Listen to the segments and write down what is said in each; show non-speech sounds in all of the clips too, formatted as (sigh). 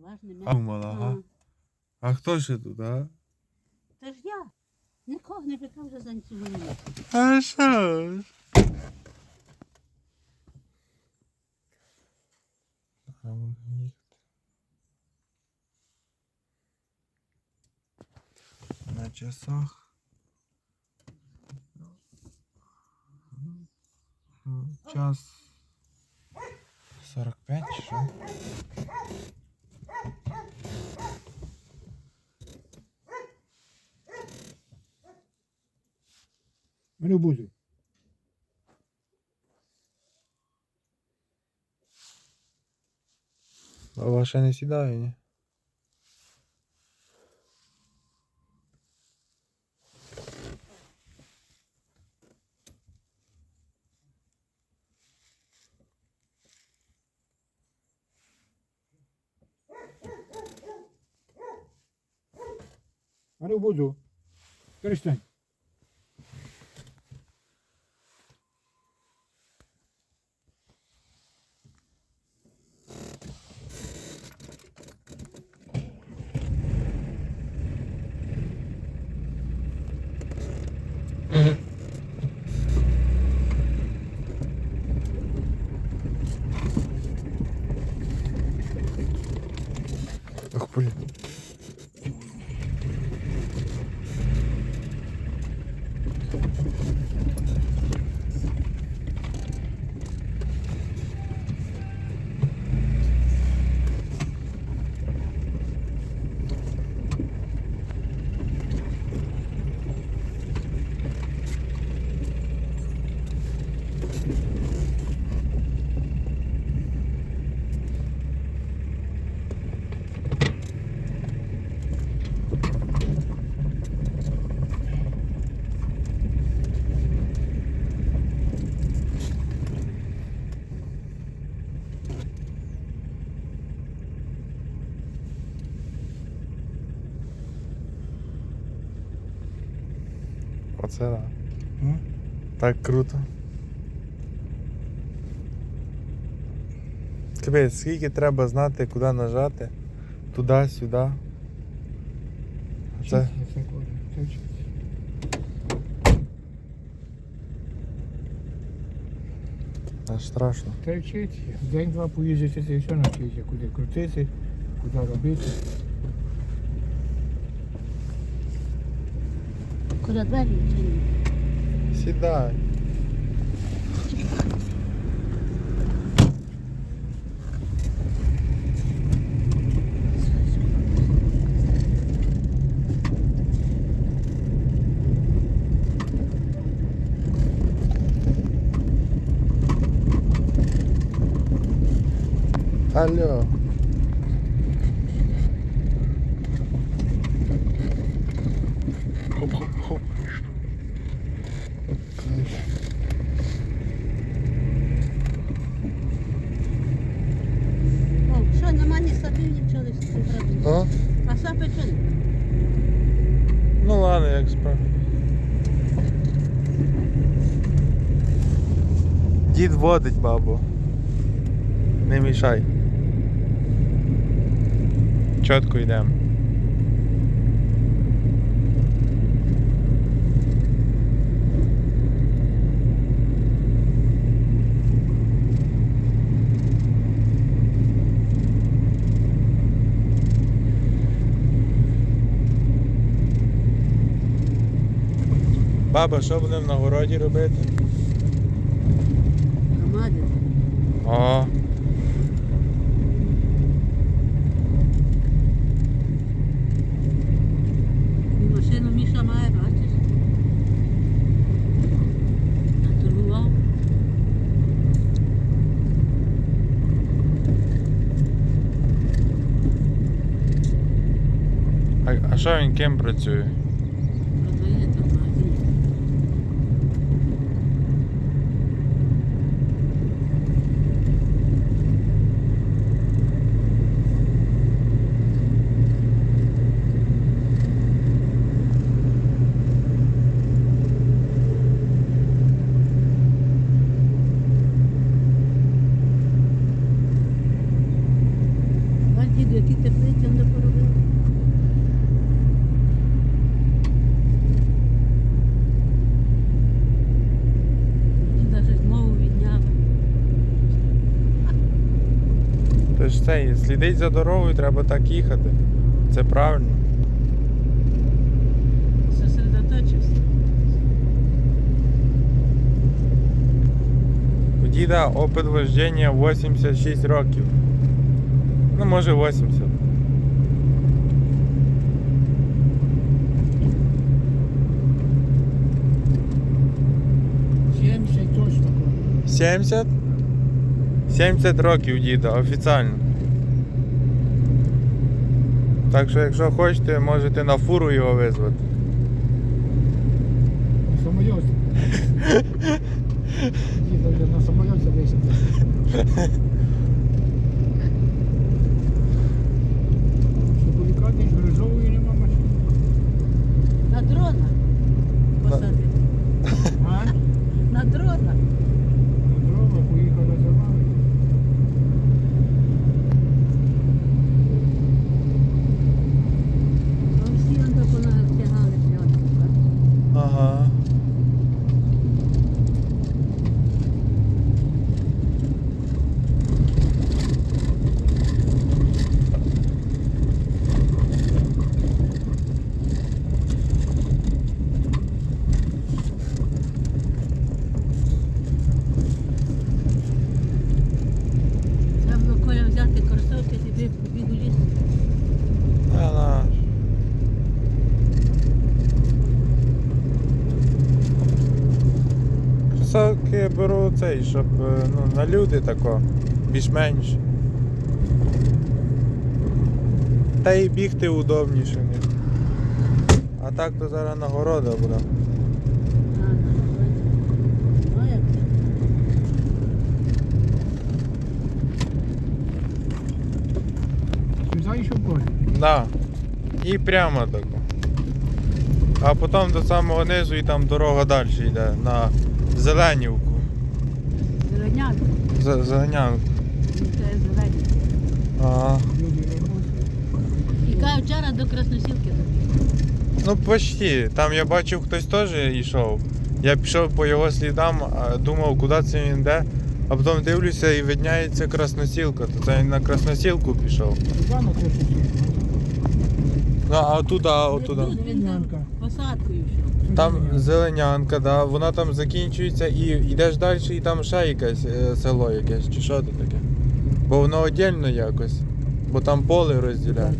Важне А думала, ага. А хто ще тут, а? Це ж я. Нікого не питав вже за цю війну. А що ж? А. На часах. Час 45 чи буде. А ваша не сідає, ні? Мене буду. Перестань. блін. Оце да. Так круто. Капець, скільки треба знати, куди нажати, туди, сюди. Це аж страшно. Це вчиться. День-два поїздити, це все навчиться. Куди крутити, куди робити. Куди двері відчинені? Сідай. Алло. Дід водить бабу. Не мішай. Чітко йдемо. Баба, що будемо на городі робити? О. Машину Міша має, бачиш? Наторгував. А, а що він ким працює? Тож це, слідить за дорогою, треба так їхати. Це правильно. Сосредоточився. У діда опит вождення 86 років. Ну, може 80. Сімдесят точно. 70? 70 років діда, офіціально. Так що, якщо хочете, можете на фуру його визвати. Самоліт. (laughs) Діда вже на самоліті висадив. Шоколікати грижової нема машини. На дрона посадив. А? На дрона. На дрова поїхали за вами. А всі он тако натягали пленку. Ага. Треба було Коля взяти кросовки, тобі побіг у ліс. А, наш. Кросовки беру цей, щоб е, ну, на люди тако, більш-менш. Та й бігти удобніше. них. А так то зараз нагорода буде. Ну. Да. І прямо тако. А потім до самого низу і там дорога далі йде на Зеленівку. Зеленянка. З- Ну, Це зелені. Ага. І вчора до Красносілки добіг. Ну почти. Там я бачив, хтось теж йшов. Я пішов по його слідам, а думав, куди це він йде. А потім дивлюся і видняється красносілка. То це він на красносілку пішов. Туди на те, Ну, а отуда, отуда. Тут він там посадкою йшов. Там зеленянка, да, вона там закінчується і йдеш далі, і там ще якесь е, село якесь, чи що це таке. Бо воно віддільно якось. Бо там поле розділяє.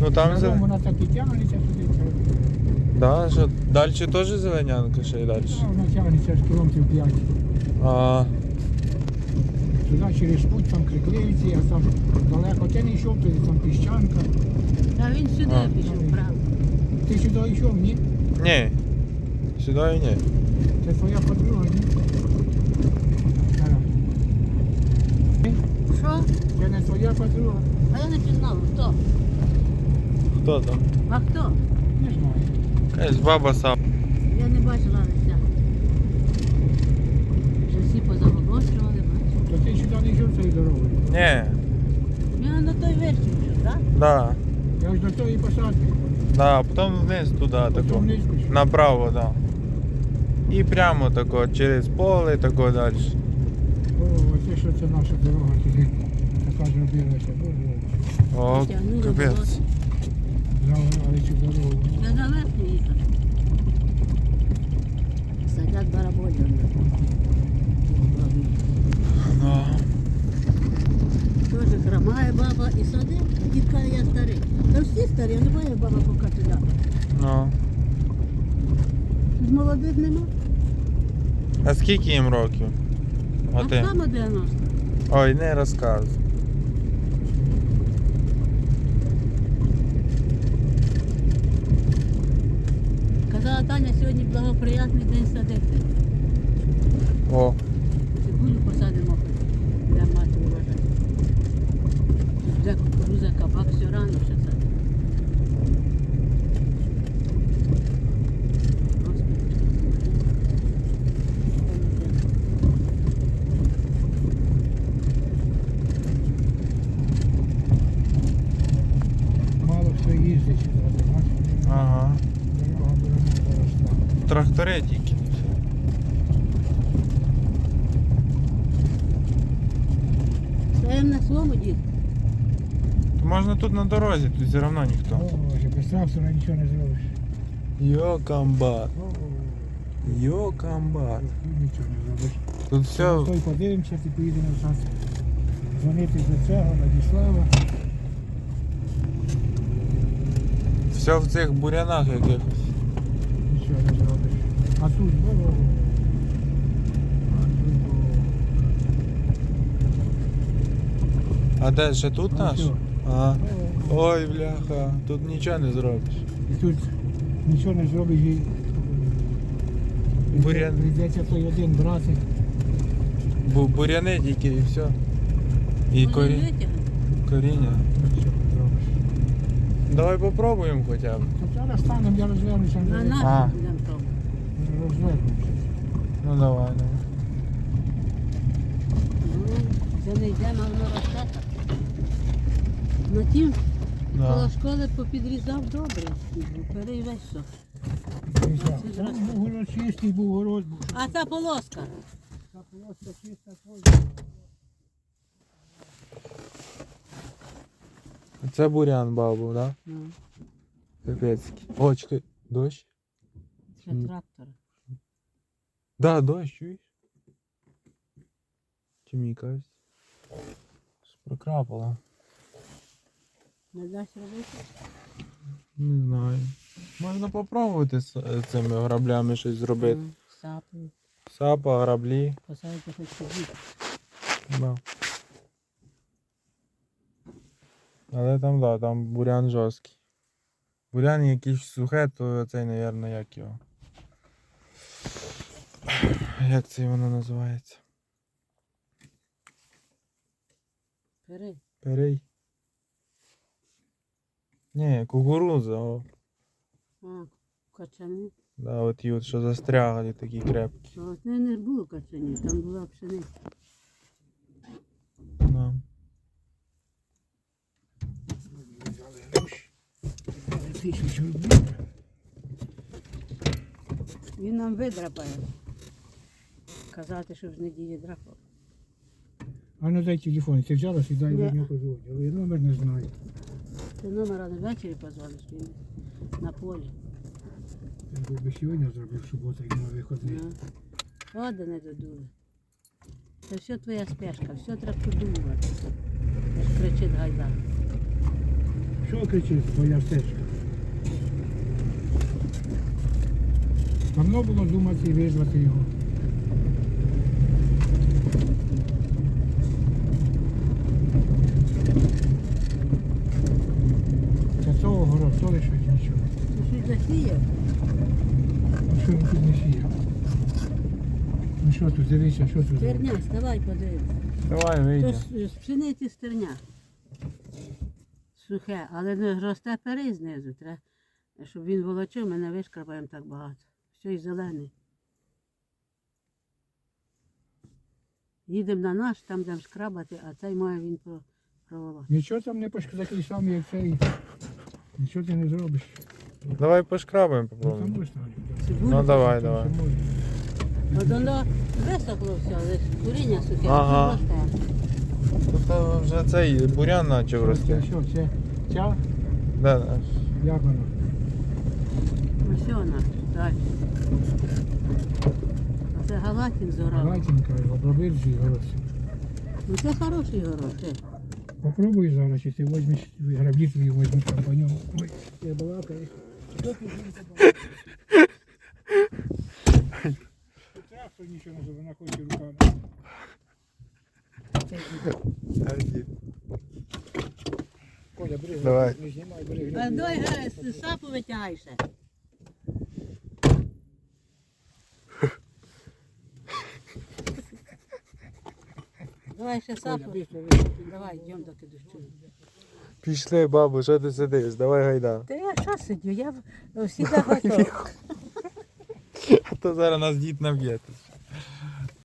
Ну там Там зелен... вона так і тягнеться туди. Да, що далі теж зеленянка ще й далі. Та Вона тягнеться аж кілометрів 5. А, Туди через путь там криклиці, а там далеко ти не йшов, тоді там піщанка. Та він сюди пішов, правда. Ти сюди йшов, ні? Ні. Сюди ні. Це твоя подруга, ні? Що? Це не твоя подруга? А я не пізнав, хто? Хто там? А хто? Не знаю. Якась баба сам. Я не бачила лиця. Вже всі позаголошували, бачиш. То ти сюди не йшов цією дорогою. Ні. Я на той вечір вже, так? Да. Я ж до тої посадки. Да, а потім вниз туди тако. Направо, да. І прямо тако, через поле тако далі. О, оце що це наша дорога туди. Така зробилася. Боже, О, капець. завали цю дорогу. Я заверху їхав. Садять бараболі. Ну. Тоже хромає баба і садить. Дід каже, я старий. Та всі старі, а немає баба поки туди. Ну. Тут молодих нема. А скільки їм років? А ти? само 90. Ой, не розказуй. Казала Таня, сьогодні благоприятний день садити. О, Кукуруза, кабак, все рано ще садить. Мало хто їздить, Ага. Трактореті. Можна тут на дорозі, тут все одно ніхто. О, Боже, без трактора нічого не зробиш. Йокамбат. Йокамбат. тут нічого не зробиш. Тут все. Стой, подивимося, ти поїдемо зараз дзвонити до цього, Владислава. Все в цих бурянах якихось. Нічого не зробиш. А тут, о, а тут, А де ще тут о, наш? ось, А. Ой, бляха, тут нічого не зробиш. І тут нічого не зробиш і Бурян. прийдеться той один брати. Бу буряни тільки і все. І коріння. Зробиш. Давай попробуємо хоча б. То зараз станом я розвернуся. На не нас будемо пробувати. Розвернуся. Ну давай, давай. Ну, це не йде, а воно росте. На тім Да. коло школи попідрізав добре. Город чистий, був город. був. А та полоска. Та полоска чиста, твоя. Це бурян бабу, да? Ну, Капецький. О, чекай. Дощ? Це М. трактор. Да, дощ, чуєш? Чи мені кажуть? Щось Прокрапало. Не дасть робити? Не знаю. Можна попробувати з е, цими граблями щось зробити. Сапи. Сапа, граблі. Посадити хоч собі. Да. Але там, да, там бурян жорсткий. Бурян якийсь сухе, то цей, напевно, як його. Як це воно називається? Бери. Перей. Ні, кукуруза, о. А, качани. Да, от ті от, що застрягли такі крепкі. А от не, не було качанів, там була пшениця. Да. Він нам видрапає. Казати, щоб з неділі драпав. А ну дай телефон, ти взяла і дай Ні. мені я номер не знаю. Ти номера не ввечері позвониш, він на полі. Я би сьогодні зробив суботу і на виходний. Ну. Води не додули. Це все твоя спешка, все треба подумати. Аж кричить гайда. Що кричить твоя стежка? Давно було думати і визвати його. Того город, то лише нічого. Щось засіяв? Ну що він тут не сіяв? Ну що тут, дивися, що тут? Стерня, ставай подивись. Давай То вийде. з з пшениці стерня. Сухе, але не росте перей знизу. Треба, щоб він волочив, ми не вишкрабаємо так багато. Все і зелений. Їдемо на наш, там будемо шкрабати, а цей має він про, проволочити. Нічого там не пошкода, такий самий, як цей. Нічого ти не зробиш. Давай пошкрабаємо, Ну, попробуємо. Цибулю. Ну давай, давай. От воно висохло все, але куріння сухе, Ага. тут росте. Тут вже цей бурян почав рости. що, це ця? Да, да. Як воно? Ось вона, далі. А це галатін зорав. Галатінка, обробивши город. Ну це хороший город. ти. Попробуй зараз, ти візьмеш, граблі твої візьмеш там по ньому. Ой, я балакаю. Трактор нічого не зробив, вона руками. Коля, бери, не знімай, бери. Дай сапу витягай Давай ще сапу. Давай, йдемо доки дощу. Пішли, бабу, що ти сидиш? Давай гайда. Та я що сидю? Я (laughs) всі готова. (laughs) А то зараз нас дід наб'є. тут.